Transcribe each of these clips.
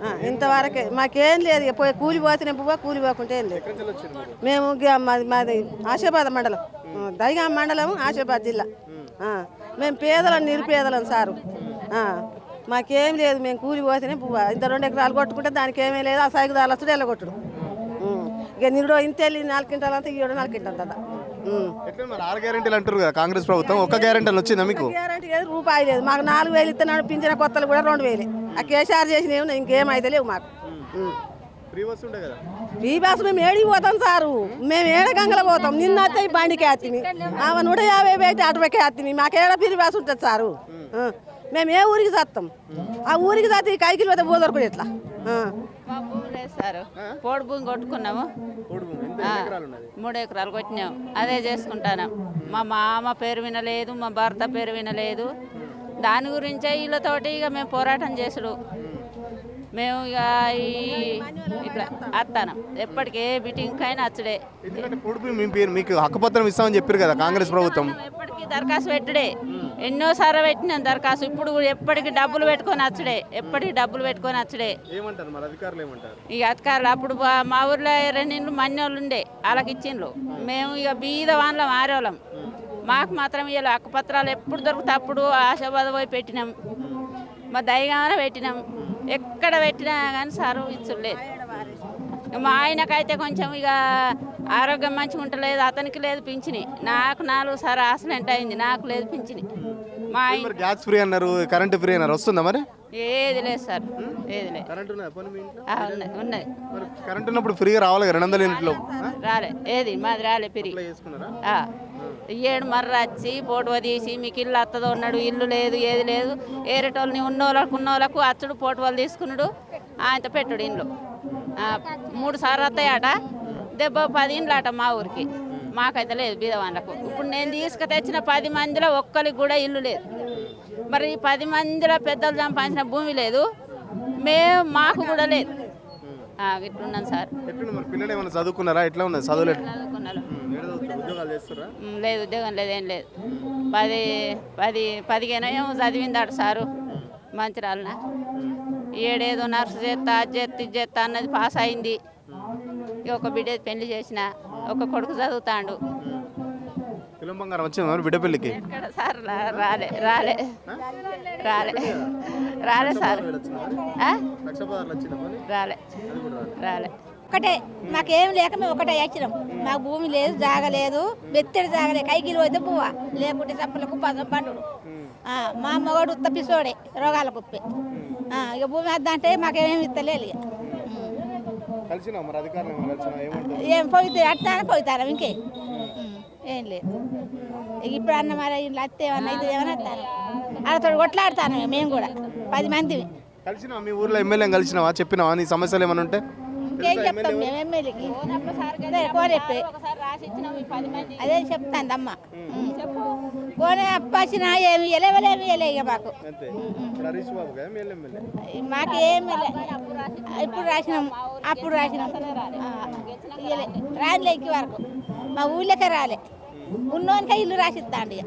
ఆ, ఇంతవరకే మాకేం లేదు. ఇక పోయి కూలి పోతేనే పువ్వా కూలి పోకుంటే ఏం లేదు. మేము మాది మాది ఆశాబాద్ మండలం. దైగా మండలం ఆశాబాద్ జిల్లా. మేము. పేదలం నిరుపేదలం సారు. మాకేం లేదు. మేము కూలి పోతేనే పువ్వా ఇంత రెండు ఎకరాలు కొట్టుకుంటే దానికి ఏమీ లేదు. ఆ సైకి దాలొచ్చుడు ఎల్లగొట్టుడు ఉం. ఇక నిరుడు ఇంత వెళ్ళి నాలుగు క్వింటాలు అంతా ఇయ్యడు నాలుగు క్వింటాలు అంతా. ఎట్లా మరి? ఆరు గ్యారెంటీలు అంటారు కదా కాంగ్రెస్ ప్రభుత్వం. ఒక్క గ్యారెంటీ వచ్చిందా మీకు? గ్యారంటీ లేదు రూపాయి లేదు. మాకు నాలుగు వేలు ఇస్తున్నాడు పింఛన కొత్తలు కూడా రెండు వేలే. ఆ కేసీఆర్ చేసిన ఇంకేం అయితే లేవు మాకు. ఫ్రీ బస్ ఉండే కదా? మేము ఏడికి పోతాం సారు? మేము ఏడ గంగల పోతాం? నిన్న వస్తే ఈ బండికి వేస్తుంది ఆమె నూట యాభై పెట్టి అటువైకి వేస్తుంది మాకు ఏడ పిరి బస్సు ఉంటుంది సారు. మేము ఏ ఊరికి చస్తాం ఆ ఊరికి చస్తే ఈ కైకిలు పోతే పోదొరకడు ఎట్లా లేదు సార్ పోడు భూమి. కొట్టుకున్నాము మూడు ఎకరాలు కొట్టినాం. అదే చేసుకుంటాను. మా మామ పేరు వినలేదు మా భర్త పేరు వినలేదు. దాని గురించే వీళ్ళతోటి ఇక మేము పోరాటం చేసుడు. మేము ఇక ఈ ఇట్లా వస్తాను ఎప్పటికే మీటింగ్ అయినా వచ్చుడే ఎందుకంటే పొడుపు మీ పేరు మీకు హక్కుపత్రం ఇస్తామని చెప్పారు కదా కాంగ్రెస్ ప్రభుత్వం ఎప్పటికీ దరఖాస్తు పెట్టుడే ఎన్నోసార్లు పెట్టినాం దరఖాస్తు ఇప్పుడు కూడా ఎప్పటికీ డబ్బులు పెట్టుకొని వచ్చుడే ఎప్పటికీ డబ్బులు పెట్టుకొని వచ్చుడే ఏమంటారు మరి అధికారులు ఏమంటారు ఇక అధికారులు అప్పుడు మా ఊర్లో రెండు మన్నోళ్ళు ఉండే వాళ్ళకి ఇచ్చిండ్రు మేము ఇక బీద వాళ్ళం ఆరేవాళ్ళం మాకు మాత్రం ఇలా హక్కుపత్రాలు ఎప్పుడు దొరుకుతా అప్పుడు ఆశాబాధ పోయి పెట్టినాం. మా దయగానే పెట్టినాం. ఎక్కడ పెట్టినా కానీ సారు ఇచ్చులేదు మా ఆయనకైతే కొంచెం ఇక ఆరోగ్యం మంచిగా ఉంటలేదు అతనికి లేదు పింఛని. నాకు నాలుగు సార్ యాక్సిడెంట్ అయింది నాకు లేదు పింఛని. మా ఆయన గ్యాస్ ఫ్రీ అన్నారు కరెంట్ ఫ్రీ అన్నారు వస్తుందా మరి? ఏది లేదు సార్ ఏది లేదు కరెంట్ ఉన్నదా? ఇంట్లో? కరెంట్ ఉన్నప్పుడు ఫ్రీగా రావాలి కదా రెండు వందల యూనిట్లు? రాలే ఏది? మాది రాలే ఆ. ఏడు మర్ర వచ్చి పోటువ తీసి మీకు ఇల్లు అత్తదో ఉన్నాడు ఇల్లు లేదు ఏది లేదు. ఏరేటోళ్ళని ఉన్నోళ్ళకు ఉన్నోళ్ళకు అచ్చుడు పోటువలు తీసుకున్నాడు ఆయన పెట్టుడు ఇండ్లు. మూడు సార్లు వస్తాయట దెబ్బ పది ఇండ్లు అట మా ఊరికి. మాకైతే లేదు బీదవాళ్ళకు. ఇప్పుడు నేను తీసుకు తెచ్చిన పది మందిలో ఒక్కరికి కూడా ఇల్లు లేదు. మరి ఈ పది మందిలో పెద్దలు సంపాదించిన భూమి లేదు. మేము మాకు కూడా లేదు. ఇట్లున్నాను సార్. పిల్లలు ఏమైనా చదువుకున్నారా? ఎట్లా ఉన్నది చదువులు ఎట్లా? చదువుకున్నారు. ఏడ చదువుతారు? ఉద్యోగాలు చేస్తారా మ్, లేదు ఉద్యోగం లేదు ఏం లేదు. పది పది పదిహేను ఏమో చదివిందాడు సారు. మంచిరాలన ఏడేదో నర్సు చేస్తా అది చేస్తా ఇది చేస్తా అన్నది పాస్ అయింది. ఒక బిడ్డ పెళ్ళి చేసిన ఒక కొడుకు చదువుతాండు. పిల్లం బంగారం వచ్చింది ఎక్కడ సార్? రా- రాలే రాలే. రాలే. రాలే సార్. ఆ? లక్ష పదార్లు వచ్చిందా పోనీ? రాలే. రాలే. ఒకటే మాకేం లేక మేము ఒకటే వచ్చినాం. మాకు భూమి లేదు జాగ లేదు. బెత్తడి జాగలే కైకిలు పోతే పువ్వ. లేకుంటే చప్పలకు పదం పండుడు. ఆ, మా మగడు తప్పిసోడే రోగాల కుప్పే. ఆ, ఇక భూమి వద్దంటే మాకేమేమి ఇస్తలేదు ఇక. కలిసినా మరి అధికారులు ఏమైనా కలిసినా ఏమంటారు? ఏం పోయితే అట్టానే పోయితారా ఇంకే? ఉమ్, ఏం లేదు. ఇప్పుడు అన్న మరి ఇంట్లో అత్తే ఏమన్నా అయితే ఏమన్నా వస్తాను వాళ్ళతో కొట్లాడతాను మేము కూడా. పది మంది. కలిసినా మీ ఊర్లో ఎమ్మెల్యే కలిసినావా? చెప్పినావా? నీ సమస్యలు ఏమైనా ఉంటే? ఇంకేం చెప్తాం మేము ఎమ్మెల్యేకి అదే కోరెప్పే అదే చెప్తాను అమ్మ పోనీ అప్పచ్చిన ఏమి ఇవ్వలే ఇక మాకు. అంతే. ఇప్పుడు హరీష్ బాబు కదా మీ ఎమ్మెల్యే? మాకేమి ఇప్పుడు రాసినాం. అప్పుడు రాసినాం. రానిలే ఇంక వరకు. మా ఊళ్ళకే రాలే. ఉన్నోనికే ఇల్లు రాసిస్తాండి ఇక.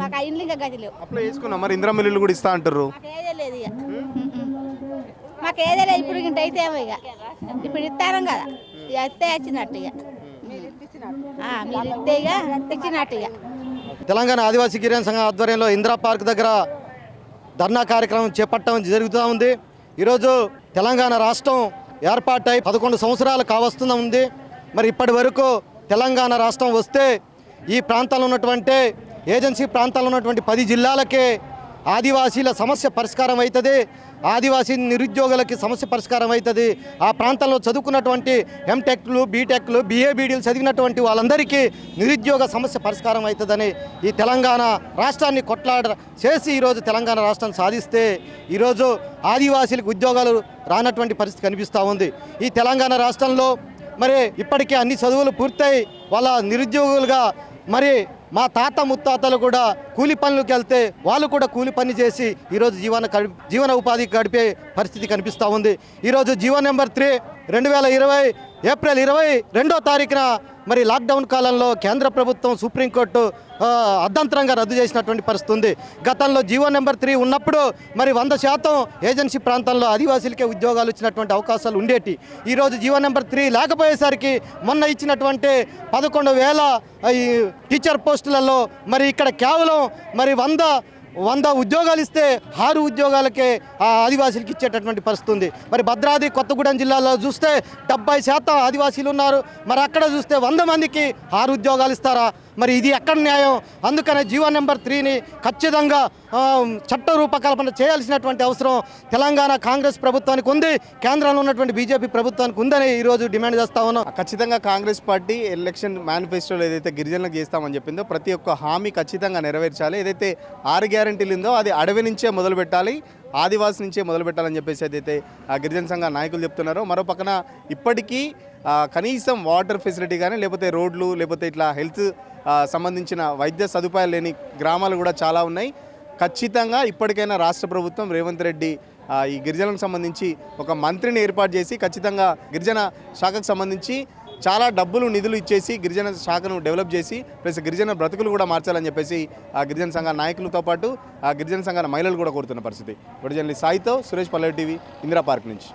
మాకు ఆ ఇల్లు ఇంకా గదిలేవు అప్లై చేసుకున్నా మరి ఇందిరా మిల్లులు కూడా ఇస్తా అంటారు మాకు ఏదే లేదు ఇక. మాకు ఏదే లేదు. ఇప్పుడు ఇంత అయితే ఏమో ఇక. ఇప్పుడు ఇస్తారం కదా. ఇక ఇస్తే వచ్చినట్టు ఇక. ఆ, మీరు ఇస్తే ఇక ఇచ్చినట్టు ఇక. తెలంగాణ ఆదివాసీ గిరిజన సంఘం ఆధ్వర్యంలో ఇందిరా పార్క్ దగ్గర ధర్నా కార్యక్రమం చేపట్టడం జరుగుతూ ఉంది. ఈరోజు తెలంగాణ రాష్ట్రం ఏర్పాటై పదకొండు సంవత్సరాలు కావస్తున్న ఉంది. మరి ఇప్పటి వరకు తెలంగాణ రాష్ట్రం వస్తే ఈ ప్రాంతంలో ఉన్నటువంటి ఏజెన్సీ ప్రాంతాల్లో ఉన్నటువంటి పది జిల్లాలకే ఆదివాసీల సమస్య పరిష్కారం అవుతుంది ఆదివాసీ నిరుద్యోగులకి సమస్య పరిష్కారం అవుతుంది ఆ ప్రాంతంలో చదువుకున్నటువంటి ఎంటెక్లు బీటెక్లు బీఏబీడీలు చదివినటువంటి వాళ్ళందరికీ నిరుద్యోగ సమస్య పరిష్కారం అవుతుందని ఈ తెలంగాణ రాష్ట్రాన్ని కొట్లాడ చేసి ఈరోజు తెలంగాణ రాష్ట్రం సాధిస్తే ఈరోజు ఆదివాసీలకు ఉద్యోగాలు రానటువంటి పరిస్థితి కనిపిస్తూ ఉంది. ఈ తెలంగాణ రాష్ట్రంలో మరి ఇప్పటికే అన్ని చదువులు పూర్తయి వాళ్ళ నిరుద్యోగులుగా మరి మా తాత ముత్తాతలు కూడా కూలి పనులకు వెళ్తే వాళ్ళు కూడా కూలి పని చేసి ఈరోజు జీవన జీవన ఉపాధి గడిపే పరిస్థితి కనిపిస్తూ ఉంది. ఈరోజు జీవో నెంబర్ త్రీ రెండు వేల ఇరవై ఏప్రిల్ ఇరవై రెండో తారీఖున మరి లాక్డౌన్ కాలంలో కేంద్ర ప్రభుత్వం సుప్రీంకోర్టు అర్ధంతరంగా రద్దు చేసినటువంటి పరిస్థితి ఉంది. గతంలో జీవో నెంబర్ త్రీ ఉన్నప్పుడు మరి వంద శాతం ఏజెన్సీ ప్రాంతంలో ఆదివాసీలకే ఉద్యోగాలు ఇచ్చినటువంటి అవకాశాలు ఉండేటి. ఈరోజు జీవో నెంబర్ త్రీ లేకపోయేసరికి మొన్న ఇచ్చినటువంటి పదకొండు వేల ఈ టీచర్ పోస్టులలో మరి ఇక్కడ కేవలం మరి వంద వంద ఉద్యోగాలు ఇస్తే ఆరు ఉద్యోగాలకే ఆ ఆదివాసీలకు ఇచ్చేటటువంటి పరిస్థితి ఉంది. మరి భద్రాద్రి కొత్తగూడెం జిల్లాలో చూస్తే డెబ్బై శాతం ఆదివాసీలు ఉన్నారు. మరి అక్కడ చూస్తే వంద మందికి ఆరు ఉద్యోగాలు ఇస్తారా? మరి ఇది ఎక్కడ న్యాయం? అందుకనే జీవో నెంబర్ త్రీని ఖచ్చితంగా చట్ట రూపకల్పన చేయాల్సినటువంటి అవసరం తెలంగాణ కాంగ్రెస్ ప్రభుత్వానికి ఉంది. కేంద్రంలో ఉన్నటువంటి బీజేపీ ప్రభుత్వానికి ఉందని ఈరోజు డిమాండ్ చేస్తా ఉన్నాం. ఖచ్చితంగా కాంగ్రెస్ పార్టీ ఎలక్షన్ మేనిఫెస్టోలో ఏదైతే గిరిజనులకు చేస్తామని చెప్పిందో ప్రతి ఒక్క హామీ ఖచ్చితంగా నెరవేర్చాలి. ఏదైతే ఆరు గ్యారంటీలు ఉందో అది అడవి నుంచే మొదలు పెట్టాలి ఆదివాసి నుంచే మొదలు పెట్టాలని చెప్పేసి ఏదైతే ఆ గిరిజన సంఘ నాయకులు చెప్తున్నారో మరో పక్కన ఇప్పటికీ కనీసం వాటర్ ఫెసిలిటీ కానీ లేకపోతే రోడ్లు లేకపోతే ఇట్లా హెల్త్ సంబంధించిన వైద్య సదుపాయాలు లేని గ్రామాలు కూడా చాలా ఉన్నాయి. ఖచ్చితంగా ఇప్పటికైనా రాష్ట్ర ప్రభుత్వం రేవంత్ రెడ్డి ఈ గిరిజనులకు సంబంధించి ఒక మంత్రిని ఏర్పాటు చేసి ఖచ్చితంగా గిరిజన శాఖకు సంబంధించి చాలా డబ్బులు నిధులు ఇచ్చేసి గిరిజన శాఖను డెవలప్ చేసి ప్లస్ గిరిజన బ్రతుకులు కూడా మార్చాలని చెప్పేసి ఆ గిరిజన సంఘ నాయకులతో పాటు ఆ గిరిజన సంఘాల మహిళలు కూడా కోరుతున్న పరిస్థితి. ఇప్పుడు జర్నలిస్ట్ సాయితో సురేష్ పల్లె టీవీ ఇందిరా పార్క్ నుంచి.